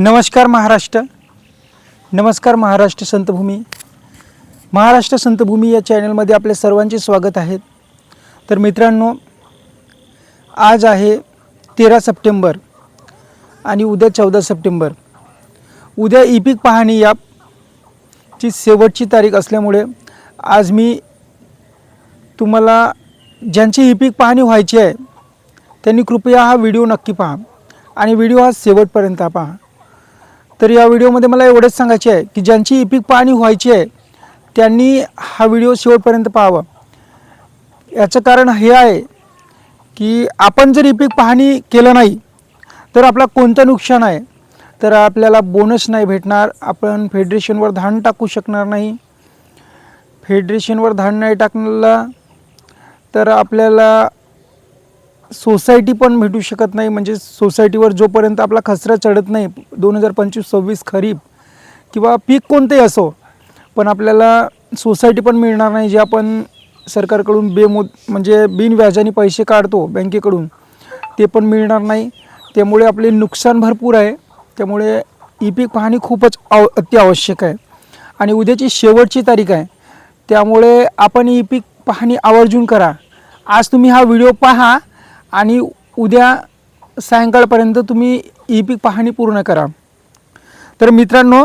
नमस्कार महाराष्ट्र. नमस्कार महाराष्ट्र संतभूमी. महाराष्ट्र संतभूमी या चॅनलमध्ये आपले सर्वांचे स्वागत आहे. तर मित्रांनो आज आहे तेरा सप्टेंबर आणि उद्या चौदा सप्टेंबर. उद्या ई पीक पाहणी या ची शेवटची तारीख असल्यामुळे आज मी तुम्हाला ज्यांची ई पीक पाहणी व्हायची आहे त्यांनी कृपया हा व्हिडिओ नक्की पहा आणि व्हिडिओ हा शेवटपर्यंत पहा. तर या व्हिडिओमध्ये मला एवढंच सांगायचे आहे की ज्यांची इपिक पीक पाहणी व्हायची आहे त्यांनी हा व्हिडिओ शेवटपर्यंत पाहावा. याचं कारण हे आहे की आपण जर इपिक पीक पाहणी केलं नाही तर आपला कोणतं नुकसान आहे? तर आपल्याला बोनस नाही भेटणार आपण फेडरेशनवर धान टाकू शकणार नाही. फेडरेशनवर धान नाही टाकलं तर आपल्याला सोसायटी पण भेटू शकत नाही. म्हणजे सोसायटीवर जोपर्यंत आपला खसरा चढत नाही दोन हजार पंचवीस सव्वीस खरीप किंवा पीक कोणतेही असो पण आपल्याला सोसायटी पण मिळणार नाही जे आपण सरकारकडून बेमो म्हणजे बिनव्याजाने पैसे काढतो बँकेकडून ते पण मिळणार नाही. त्यामुळे आपले नुकसान भरपूर आहे. त्यामुळे ई पीक पाहणी खूपच आव अत्यावश्यक आहे. आणि उद्याची शेवटची तारीख आहे. त्यामुळे आपण ई पीक पाहणी आवर्जून करा. आज तुम्ही हा व्हिडिओ पहा. आणि उद्या सायंकाळपर्यंत तुम्ही ई पीक पाहणी पूर्ण करा. तर मित्रांनो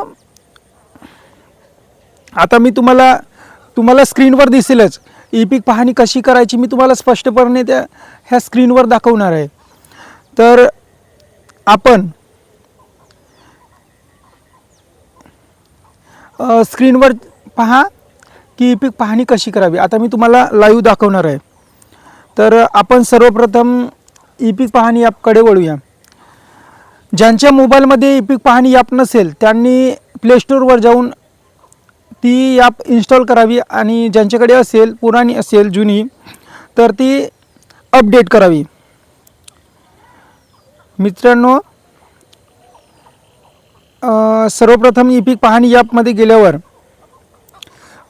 आता मी तुम्हाला तुम्हाला स्क्रीनवर दिसेलच ई पीक पाहणी कशी करायची मी तुम्हाला स्पष्टपणे त्या ह्या स्क्रीनवर दाखवणार आहे. तर आपण स्क्रीनवर पहा की ई पीक पाहणी कशी करावी. आता मी तुम्हाला लाईव्ह दाखवणार आहे. तर आपण सर्वप्रथम ई पीक पाहणी ॲपकडे वळूया. ज्यांच्या मोबाईलमध्ये ई पीक पाहणी ॲप नसेल त्यांनी प्लेस्टोरवर जाऊन ती ॲप इन्स्टॉल करावी आणि ज्यांच्याकडे असेल पुराणी असेल जुनी तर ती अपडेट करावी. मित्रांनो सर्वप्रथम ई पीक पाहणी ॲपमध्ये गेल्यावर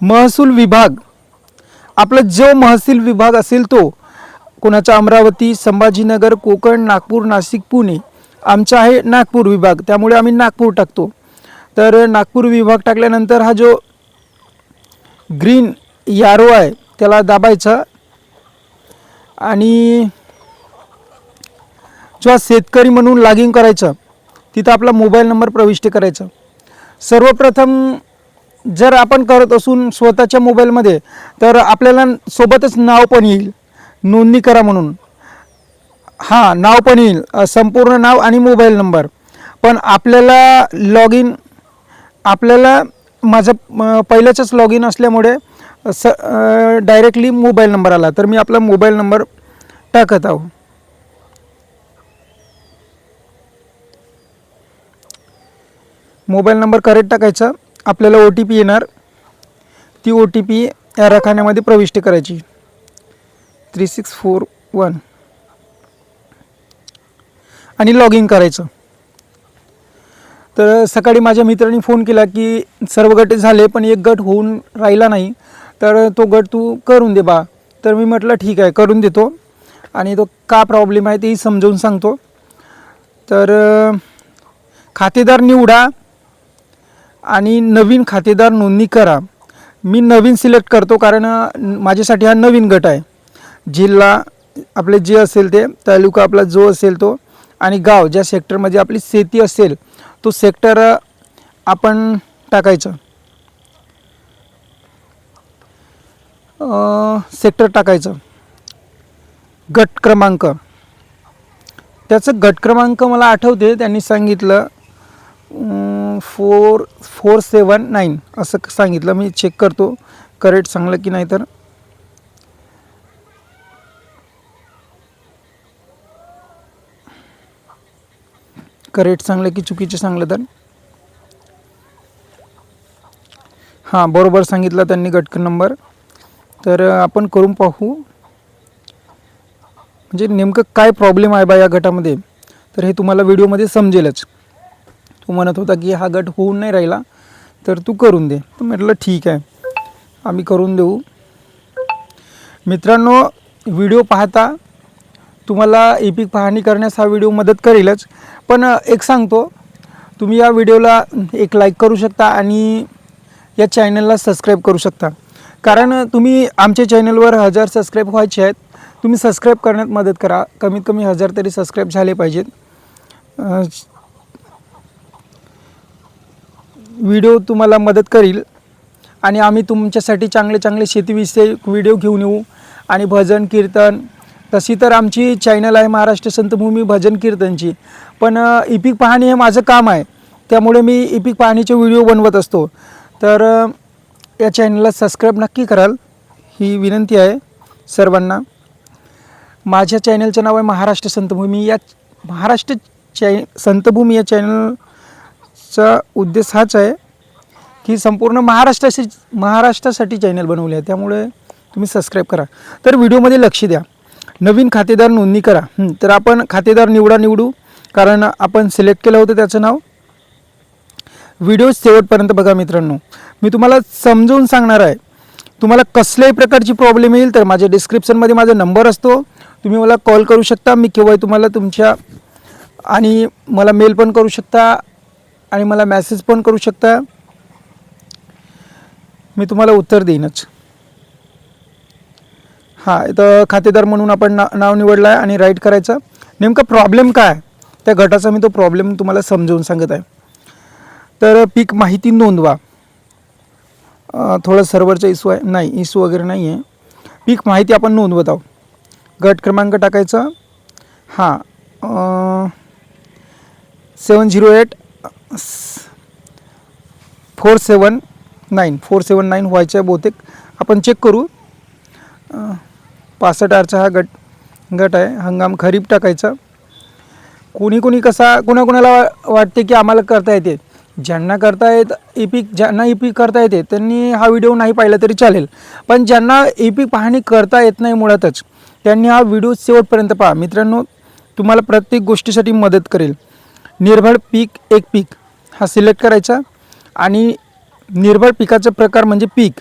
महसूल विभाग आपला जो महसूल विभाग असेल तो कोणाचा अमरावती संभाजीनगर कोकण नागपूर नाशिक पुणे. आमचा आहे नागपूर विभाग. त्यामुळे आम्ही नागपूर टाकतो. तर नागपूर विभाग टाकल्यानंतर हा जो ग्रीन यारो आहे त्याला दाबायचा. आणि जेव्हा शेतकरी म्हणून लॉगिंग करायचं तिथं आपला मोबाईल नंबर प्रविष्ट करायचा. सर्वप्रथम जर आपण करत असून स्वतःच्या मोबाईलमध्ये तर आपल्याला सोबतच नाव पण येईल. नोंदणी करा म्हणून. हां नाव पण येईल. संपूर्ण नाव आणि मोबाईल नंबर. पण आपल्याला लॉग इन आपल्याला माझं पहिल्याचंच लॉग इन असल्यामुळे स डायरेक्टली मोबाईल नंबर आला. तर मी आपला मोबाईल नंबर टाकत आहो. मोबाईल नंबर करेक्ट टाकायचा. आपल्याला ओ टी पी येणार. ती ओ टी पी या रखान्यामध्ये प्रविष्ट करायची. थ्री सिक्स फोर वन आणि लॉग इन करायचं. तर सकाळी माझ्या मित्राने फोन केला की सर्व गट झाले पण एक गट होऊन राहिला नाही. तर तो गट तू करून दे बा. तर मी म्हटलं ठीक आहे करून देतो. आणि तो का प्रॉब्लेम आहे तेही समजावून सांगतो. तर खातेदार निवडा आणि नवीन खातेदार नोंदणी करा. मी नवीन सिलेक्ट करतो कारण माझ्यासाठी हा नवीन गट आहे. जिल्हा आपले जे असेल ते तालुका आपला जो असेल तो आणि गाव ज्या सेक्टरमध्ये आपली शेती असेल तो सेक्टर आपण टाकायचं. सेक्टर टाकायचं. गट क्रमांक. त्याचं गट क्रमांक मला आठवते त्यांनी सांगितलं फोर फोर सेवन नाईन असं सांगितलं. मी चेक करतो करेक्ट सांगलं की नाही तर. करेक्ट सांगलं की चुकीचे सांगलं तर? हां बरोबर सांगितलं त्यांनी गटक नंबर तर आपण करून पाहू. म्हणजे नेमकं काय प्रॉब्लेम आहे बा या गटामध्ये? तर हे तुम्हाला व्हिडिओमध्ये समजेलच. तू म्हणत होता की हा गट होऊन नाही राहिला तर तू करून दे. तर म्हटलं ठीक आहे. आम्ही करून देऊ. मित्रांनो व्हिडिओ पाहता तुम्हाला ई पीक पाहणी करण्यास हा व्हिडिओ मदत करेलच. पण एक सांगतो तुम्ही या व्हिडिओला एक लाईक करू शकता आणि या चॅनलला सबस्क्राईब करू शकता. कारण तुम्ही आमच्या चॅनलवर हजार सबस्क्राईब व्हायचे आहेत तुम्ही सबस्क्राईब करण्यात मदत करा. कमीत कमी हजार तरी सबस्क्राईब झाले पाहिजेत. व्हिडिओ तुम्हाला मदत करील. आणि आम्ही तुमच्यासाठी चांगले चांगले शेतीविषयक व्हिडिओ घेऊन येऊ. आणि भजन कीर्तन तशी तर आमची चॅनल आहे महाराष्ट्र संतभूमी भजन कीर्तनची. पण इपिक पाहणी हे माझं काम आहे. त्यामुळे मी इपिक पाहणीचे व्हिडिओ बनवत असतो. तर या चॅनलला सबस्क्राईब नक्की कराल. ही विनंती आहे सर्वांना. माझ्या चॅनलचं नाव आहे महाराष्ट्र संतभूमी या महाराष्ट्र चॅ संतभूमी या चॅनलचा उद्देश हाच आहे की संपूर्ण महाराष्ट्राशी महाराष्ट्रासाठी चॅनल बनवले आहे. त्यामुळे तुम्ही सबस्क्राईब करा. तर व्हिडिओमध्ये लक्ष द्या. नवीन खातेदार नोंदणी करा. तर आपण खातेदार निवडा निवडू. कारण आपण सिलेक्ट केलं होतं त्याचं नाव. व्हिडिओ शेवटपर्यंत बघा मित्रांनो. मी तुम्हाला समजवून सांगणार आहे. तुम्हाला कसल्याही प्रकारची प्रॉब्लेम येईल तर माझ्या डिस्क्रिप्शनमध्ये माझा नंबर असतो. तुम्ही मला कॉल करू शकता. मी केव्हाही तुम्हाला तुमच्या आणि मला मेल पण करू शकता आणि मला मॅसेज पण करू शकता. मी तुम्हाला उत्तर देईनच. हां इथं खातेदार म्हणून आपण ना नाव निवडलं आहे आणि राईट करायचं. नेमका प्रॉब्लेम काय त्या गटाचा मी तो प्रॉब्लेम तुम्हाला समजावून सांगत आहे. तर पीक माहिती नोंदवा. थोडं सर्व्हरचा इशू आहे. नाही इशू वगैरे नाही आहे पीक माहिती आपण नोंदवत आहोत. गट क्रमांक टाकायचा. हां seven zero eight four seven nine four seven nine व्हायचं आहे बहुतेक. आपण चेक करू. पासष्ट आरचा हा गट गट आहे. हंगाम खरीप टाकायचा. कोणी कोणी कसा कोणाकोणाला वाटते की आम्हाला करता येते? ज्यांना करता येत ई पीक ज्यांना ई पीक करता येते त्यांनी हा व्हिडिओ नाही पाहिला तरी चालेल. पण ज्यांना ई पीक पाहणी करता येत नाही मुळातच त्यांनी हा व्हिडिओ शेवटपर्यंत पहा. मित्रांनो तुम्हाला प्रत्येक गोष्टीसाठी मदत करेल. निर्भळ पीक एक पीक हा सिलेक्ट करायचा आणि निर्भळ पिकाचा प्रकार म्हणजे पीक.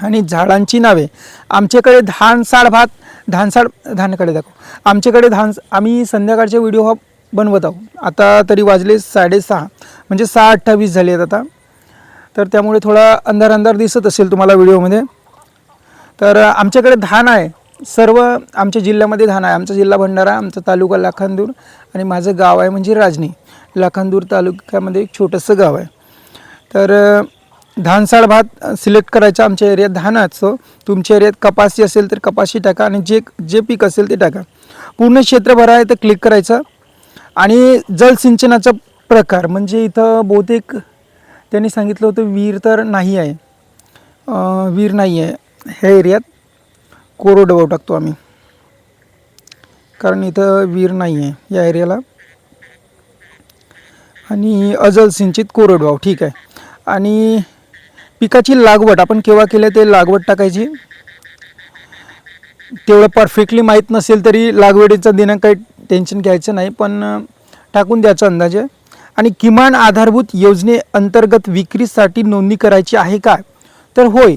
आणि झाडांची नावे. आमच्याकडे धानसाड भात धानसाड धानकडे दाखव. आमच्याकडे धान आम्ही संध्याकाळचे व्हिडिओ हा बनवत आहोत. आता तरी वाजले साडेसहा. म्हणजे सहा अठ्ठावीस झाले आहेत आता. तर त्यामुळे थोडा अंधार अंधार दिसत असेल तुम्हाला व्हिडिओमध्ये. तर आमच्याकडे धान आहे. सर्व आमच्या जिल्ह्यामध्ये धान आहे. आमचा जिल्हा भंडारा आमचा तालुका लाखांदूर आणि माझं गाव आहे म्हणजे राजनी. लाखांदूर तालुक्यामध्ये एक छोटंसं गाव आहे. तर धानसाळ भात सिलेक्ट करायचा आमच्या एरियात धान असतो तुमच्या एरियात कपासी असेल तर कपाशी टाका आणि जे जे पीक असेल ते टाका. पूर्ण क्षेत्रभर आहे तर क्लिक करायचं. आणि जलसिंचनाचा प्रकार म्हणजे इथं बहुतेक त्यांनी सांगितलं होतं विहीर तर नाही आहे. वीर विहीर नाही आहे ह्या एरियात. कोरडवाहू टाकतो आम्ही. कारण इथं विहीर नाही आहे या एरियाला. आणि अजल सिंचित कोरडवाहू ठीक आहे. आणि पिकाची लागवड आपण केव्हा केलं ते लागवड टाकायची? तेवढं परफेक्टली माहीत नसेल तरी लागवडीचा दिनांक काही टेन्शन घ्यायचं नाही पण टाकून द्यायचा अंदाजे. आणि किमान आधारभूत योजने अंतर्गत विक्रीसाठी नोंदणी करायची आहे का? तर होय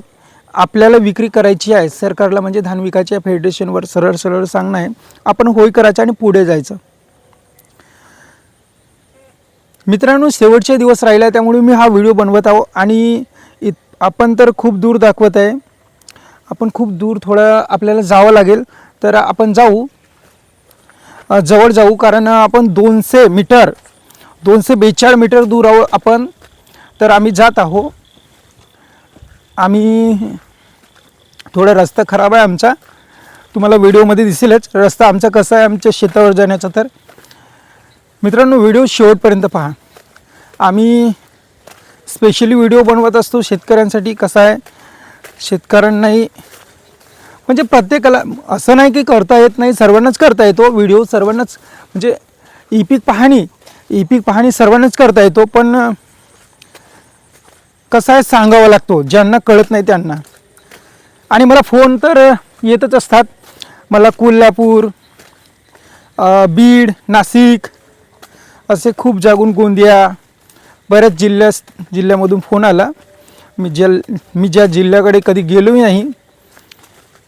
आपल्याला विक्री करायची आहे. सरकारला म्हणजे धान विकायच्या फेडरेशनवर सरळ सरळ सांगणं आहे. आपण होय करायचं आणि पुढे जायचं. मित्रांनो शेवटचे दिवस राहिले आहे त्यामुळे मी हा व्हिडिओ बनवत आहो आणि आपण तर खूप दूर दाखवत आहे. आपण खूप दूर थोडं आपल्याला जावं लागेल. तर आपण जाऊ. जवळ जाऊ कारण आपण दोनशे मीटर दोनशे बेचाळ मीटर दूर आहोत आपण. तर आम्ही जात आहो. आम्ही थोडा रस्ता खराब आहे आमचा. तुम्हाला व्हिडिओमध्ये दिसेलच. रस्ता आमचा कसा आहे आमच्या शेतावर जाण्याचा तर. मित्रांनो व्हिडिओ शेवटपर्यंत पहा. आम्ही स्पेशली व्हिडिओ बनवत असतो शेतकऱ्यांसाठी कसा आहे? शेतकऱ्यांनाही म्हणजे प्रत्येकाला असं नाही की करता येत नाही सर्वांनाच करता येतो व्हिडिओ सर्वांनाच म्हणजे ई पीक पाहणी ई पीक पाहणी सर्वांनाच करता येतो पण कसं आहे सांगावा लागतो ज्यांना कळत नाही त्यांना. आणि मला फोन तर येतच असतात. मला कोल्हापूर बीड नाशिक असे खूप जागून गोंदिया बऱ्याच जिल्ह्या जिल्ह्यामधून फोन आला. मी ज्या मी ज्या जिल्ह्याकडे कधी गेलोही नाही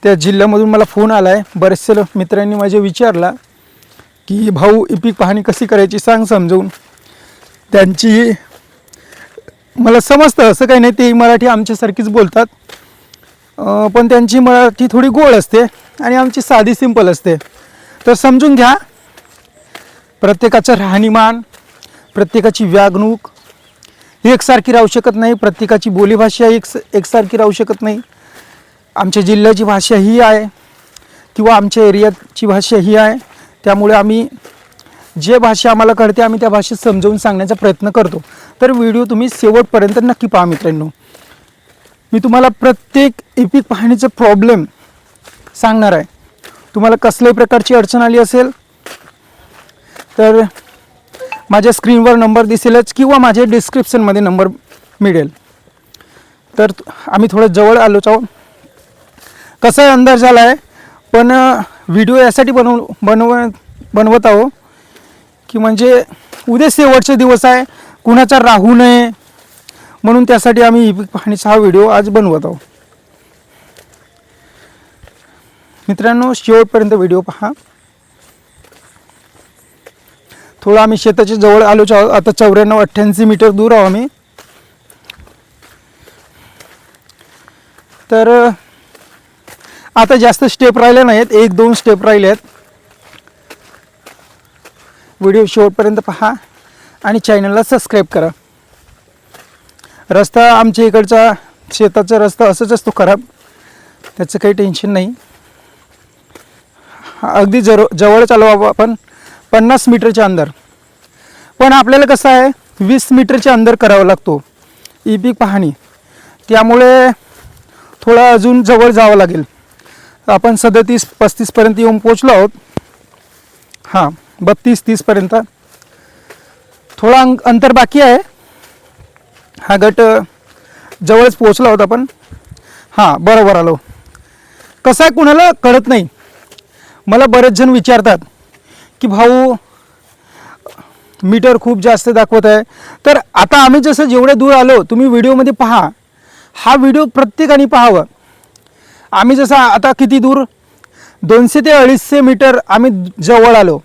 त्या जिल्ह्यामधून मला फोन आला आहे बरेचसे मित्रांनी माझे विचारला की भाऊ ई पीक पाहणी कशी करायची सांग समजवून. त्यांची मला समजतं असं काही नाही ते मराठी आमच्यासारखीच बोलतात. पण त्यांची मराठी थोडी गोड असते आणि आमची साधी सिंपल असते. तर समजून घ्या. प्रत्येकाचं राहणीमान प्रत्येकाची वागणूक एकसारखी राहू शकत नाही. प्रत्येकाची बोलीभाषा एक एकसारखी राहू शकत नाही. आमच्या जिल्ह्याची भाषा ही आहे किंवा आमच्या एरियाची भाषा ही आहे. त्यामुळे आम्ही जे भाषा आम्हाला कळते आम्ही त्या भाषेत समजावून सांगण्याचा प्रयत्न करतो. तर व्हिडिओ तुम्ही शेवटपर्यंत नक्की पहा मित्रांनो. मी तुम्हाला प्रत्येक एपिक पाहणीचं प्रॉब्लेम सांगणार आहे. तुम्हाला कसल्याही प्रकारची अडचण आली असेल तर माझ्या स्क्रीनवर नंबर दिसेलच किंवा माझ्या डिस्क्रिप्शनमध्ये नंबर मिळेल. तर आम्ही थोडं जवळ आलोच आहोत. कसाही अंदाज झाला आहे? पण व्हिडिओ यासाठी बनव बनव बनवत आहो की म्हणजे उद्या शेवटचे दिवस आहे. कुणाचा राहू नये. म्हणून त्यासाठी आम्ही इपिक पाहणीचा हा व्हिडिओ आज बनवत आहोत. मित्रांनो शेवटपर्यंत व्हिडिओ पहा. थोडं आम्ही शेताच्या जवळ आलो आहोत आता चौऱ्याण्णव अठ्ठ्याऐंशी मीटर दूर आहो आम्ही. तर आता जास्त स्टेप राहिले नाहीत. एक दोन स्टेप राहिले आहेत. व्हिडिओ शेवटपर्यंत पहा आणि चॅनलला सबस्क्राईब करा. रस्ता आमच्या इकडचा शेताचा रस्ता असंच असतो खराब. त्याचं काही टेन्शन नाही. अगदी जर जवळच आलो बाबा आपण. पन्नास मीटरच्या अंदर. पण आपल्याला कसं आहे वीस मीटरच्या अंदर करावा लागतो. ई पीक पाहणी. त्यामुळे थोडं अजून जवळ जावं लागेल. आपण सदतीस पस्तीसपर्यंत येऊन पोचलो आहोत. हां बत्तीस तीसपर्यंत थोडा अं अंतर बाकी आहे. हा गट जवळच पोचला आहोत आपण. हां बरोबर आलो. कसं आहे कुणाला कळत नाही. मला बरेच जण विचारतात. की भाऊ मीटर खूप जास्त दाखवत आहे. तर आता आम्ही जसं जेवढे दूर आलो तुम्ही व्हिडिओमध्ये पहा. हा व्हिडिओ प्रत्येकाने पाहावं. आम्ही जसं आता किती दूर? दोनशे ते अडीचशे मीटर आम्ही जवळ आलो.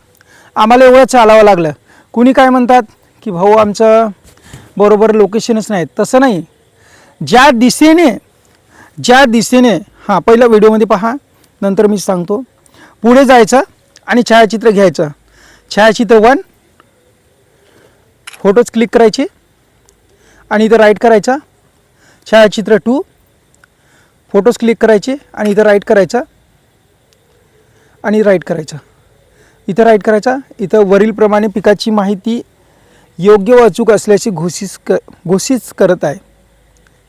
आम्हाला एवढं चालावं लागलं. कुणी काय म्हणतात की भाऊ आमचं बरोबर लोकेशनच नाही. तसं नाही. ज्या दिशेने ज्या दिशेने हां पहिलं व्हिडिओमध्ये पहा. नंतर मी सांगतो. पुढे जायचं. आणि छायाचित्र घ्यायचं. छायाचित्र वन फोटोज क्लिक करायचे. आणि इथं राईट करायचा. छायाचित्र टू फोटोज क्लिक करायचे. आणि इथं राईट करायचा. आणि राईट करायचा. इथं राईट करायचा. इथं वरीलप्रमाणे पिकाची माहिती योग्य व अचूक असल्याची घोषित क घोषित करत आहे.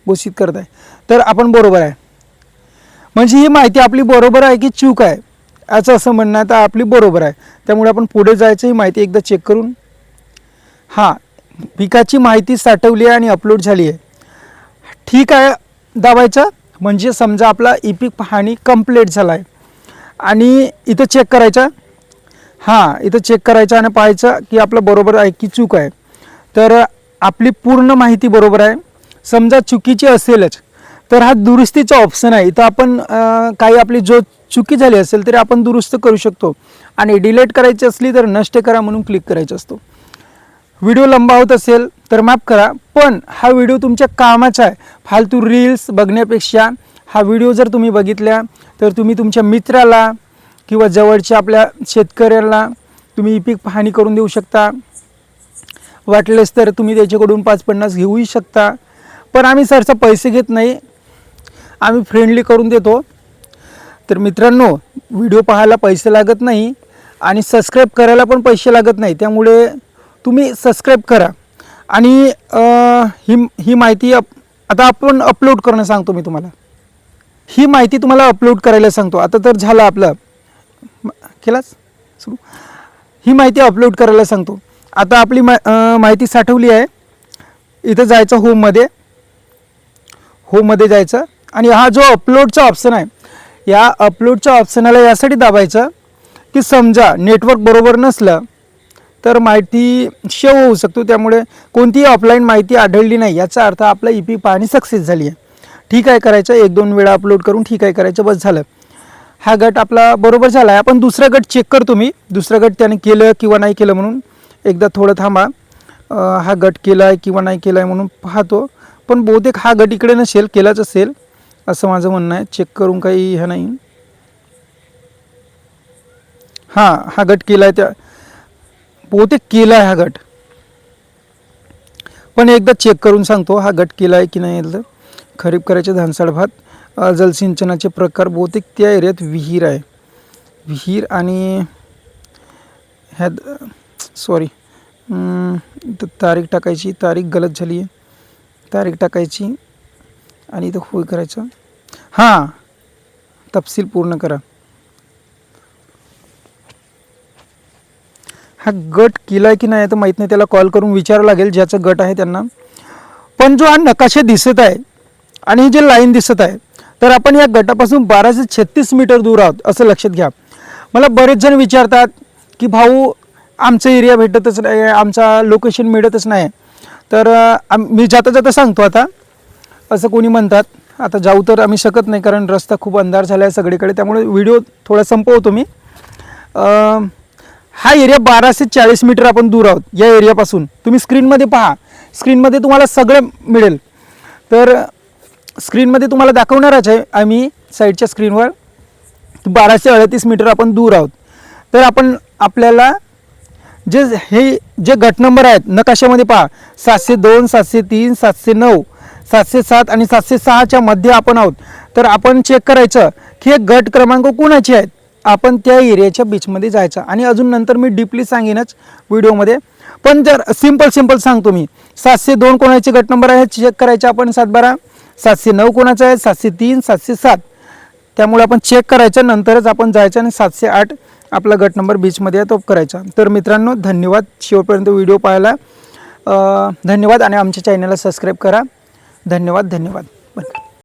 घोषित करत आहे. तर आपण बरोबर आहे. म्हणजे ही माहिती आपली बरोबर आहे की चूक आहे? याचं असं म्हणणं आहे तर आपली बरोबर आहे. त्यामुळे आपण पुढे जायचं ही माहिती एकदा चेक करून. हां पिकाची माहिती साठवली आहे आणि अपलोड झाली आहे. ठीक आहे दाबायचं. म्हणजे समजा आपला ई पीक पाहणी कंप्लीट झाला आहे आणि इथं चेक करायचं. हां इथं चेक करायचं आणि पाहायचं की आपलं बरोबर आहे की चूक आहे. तर आपली पूर्ण माहिती बरोबर आहे. समजा चुकीची असेलच तर हा दुरुस्तीचा ऑप्शन आहे. इथं आपण काही आपली जो चुकी झाली असेल तरी आपण दुरुस्त करू शकतो. आणि डिलीट करायची असली तर नष्ट करा म्हणून क्लिक करायचं असतो. व्हिडिओ लंबा होत असेल तर माफ करा पण हा व्हिडिओ तुमच्या कामाचा आहे. फालतू रील्स बघण्यापेक्षा हा व्हिडिओ जर तुम्ही बघितल्या तर तुम्ही तुमच्या मित्राला किंवा जवळच्या आपल्या शेतकऱ्याला तुम्ही पीक पाहणी करून देऊ शकता. वाटलेस तर तुम्ही त्याच्याकडून पाच पन्नास घेऊही शकता. पण आम्ही सरसा पैसे घेत नाही. आम्ही फ्रेंडली करून देतो. तर मित्रांनो व्हिडिओ पाहायला पैसे लागत नाही आणि सबस्क्राईब करायला पण पैसे लागत नाही. त्यामुळे तुम्ही सबस्क्राईब करा. आणि ही ही माहिती अप आता आपण अपलोड करणं सांगतो मी तुम्हाला. ही माहिती तुम्हाला अपलोड करायला सांगतो. आता तर झालं आपलं. केलाच सुरू. ही माहिती अपलोड करायला सांगतो. आता आपली मा माहिती साठवली आहे. इथं जायचं होममध्ये होममध्ये जायचं. आणि हा जो अपलोडचा ऑप्शन आहे या अपलोडच्या ऑप्शनाला यासाठी दाबायचं की समजा नेटवर्क बरोबर नसलं तर माहिती शेव होऊ शकतो. त्यामुळे कोणतीही ऑफलाईन माहिती आढळली नाही याचा अर्थ आपला ई पी पाहणी सक्सेस झाली आहे. ठीक आहे करायचं. एक दोन वेळा अपलोड करून ठीक आहे करायचं. बस झालं. हा गट आपला बरोबर झाला आहे. आपण दुसरा गट चेक करतो मी. दुसरा गट त्याने केलं किंवा नाही केलं म्हणून. एकदा थोडं थांबा. हा गट केला आहे किंवा नाही केला आहे म्हणून पाहतो. पण बहुतेक हा गट इकडे नसेल केलाच असेल. असं माझं म्हणणं आहे. चेक करून काही हे नाही. हां हा गट केला आहे त्या बहुतेक केला आहे हा गट. पण एकदा चेक करून सांगतो हा गट केला आहे की नाही. एकदा खरीप करायचे धानसाड भात जलसिंचनाचे प्रकार बहुतेक त्या एरियात विहीर आहे. विहीर आणि ह्या सॉरी तारीख टाकायची. तारीख गलत झाली आहे तारीख टाकायची. आणि इथं होय करायचं. हां तपशील पूर्ण करा. हा गट केला आहे की नाही तर माहीत नाही त्याला कॉल करून विचारावं लागेल ज्याचं गट आहे त्यांना. पण जो हा नकाशा दिसत आहे आणि ही जे लाईन दिसत आहे तर आपण या गटापासून बाराशे छत्तीस मीटर दूर आहोत असं लक्षात घ्या. मला बरेच जण विचारतात की भाऊ आमचं एरिया भेटतच नाही आमचा लोकेशन मिळतच नाही. तर आम- मी जाता जाता सांगतो आता. असं कोणी म्हणतात. आता जाऊ तर आम्ही शकत नाही कारण रस्ता खूप अंधार झाला आहे सगळीकडे. त्यामुळे व्हिडिओ थोडा संपवतो मी. हा एरिया बाराशे चाळीस मीटर आपण दूर आहोत या एरियापासून. तुम्ही स्क्रीनमध्ये पहा. स्क्रीनमध्ये तुम्हाला सगळं मिळेल. तर स्क्रीनमध्ये तुम्हाला दाखवणारच आहे आम्ही साईडच्या स्क्रीनवर बाराशे अडतीस मीटर आपण दूर आहोत. तर आपण आपल्याला जे हे जे गट नंबर आहेत नकाशामध्ये पहा. सातशे दोन सातशे तीन सातशे नऊ सातशे सात आणि सातशे सहाच्या मध्ये आपण आहोत. तर आपण चेक करायचं की हे गट क्रमांक कोणाचे आहेत? आपण त्या एरियाच्या बीचमध्ये जायचं. आणि अजून नंतर मी डीपली सांगेनच व्हिडिओमध्ये पण जर सिंपल सिंपल सांगतो मी. सातशे दोन कोणाचे गट नंबर आहे चेक करायचे आपण सातबारा. सातशे नऊ कोणाचं आहे सातशे तीन सातशे सात. त्यामुळे आपण चेक करायचं नंतरच आपण जायचं आणि सातशे आठ आपला गट नंबर बीचमध्ये आहे तो करायचा. तर मित्रांनो धन्यवाद. शेवटपर्यंत व्हिडिओ पाहायला. धन्यवाद आणि आमच्या चॅनलला सबस्क्राईब करा. धन्यवाद धन्यवाद. बरं.